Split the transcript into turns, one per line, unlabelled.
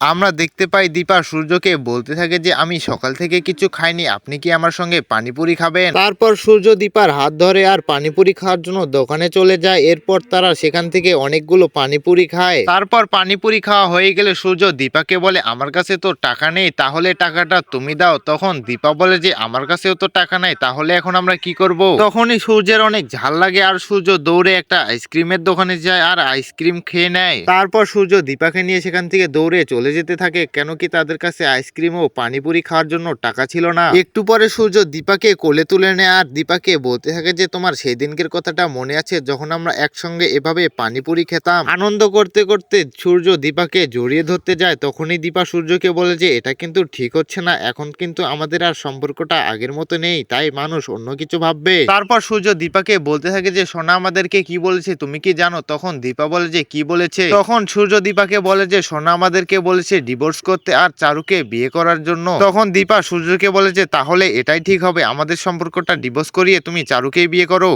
আমরা দেখতে পাই দীপা সূর্যকে বলতে থাকে যে আমি সকাল থেকে কিছু খাইনি আপনি কি আমার সঙ্গে পানিপুরি খাবেন? তারপর সূর্য দীপার হাত ধরে আর পানিপুরি খাওয়ার জন্য দোকানে চলে যায়। এরপর তারা সেখান থেকে অনেকগুলো পানিপুরি খায়। তারপর পানিপুরি খাওয়া হয়ে গেলে সূর্য দীপাকে বলে আমার কাছে তো টাকা নেই তাহলে টাকাটা তুমি দাও। তখন দীপা বলে যে আমার কাছেও তো টাকা নাই তাহলে এখন আমরা কি করব? তখনই সূর্যের অনেক ঝাল লাগে আর সূর্য দৌড়ে একটা আইসক্রিমের দোকানে যায় আর আইসক্রিম খেয়ে নেয়। তারপর সূর্য দীপাকে নিয়ে সেখান থেকে দৌড়ে চলে যেতে থাকে, কেন কি তাদের কাছে আইসক্রিম ও পানিপুরি খাওয়ার জন্য টাকা ছিল না? একটু পরে সূর্য দীপাকে কোলে তুলে নেয় আর দীপাকে বলতে থাকে যে, তোমার সেই দিনকের কথাটা মনে আছে যখন আমরা একসঙ্গে এভাবে পানিপুরি খেতাম? আনন্দ করতে করতে সূর্য দীপাকে জড়িয়ে ধরতে যায়। তখনই দীপা সূর্যকে বলে যে, এটা কিন্তু ঠিক হচ্ছে না। এখন কিন্তু আমাদের আর সম্পর্কটা আগের মতো নেই। তাই মানুষ অন্য কিছু ভাববে। তারপর সূর্য দীপাকে বলতে থাকে যে, সোনা আমাদেরকে কি বলেছে? তুমি কি জানো? তখন দীপা বলে যে, কি বলেছে? তখন সূর্য দীপাকে বলে যে, সোনা আমাদেরকে বলেছে ডিভোর্স করতে আর চারুকে বিয়ে করার জন্য। তখন দীপা সূর্যকে বলেছে তাহলে এটাই ঠিক হবে। আমাদের সম্পর্কটা ডিভোর্স করিয়ে তুমি চারুকেই বিয়ে করো।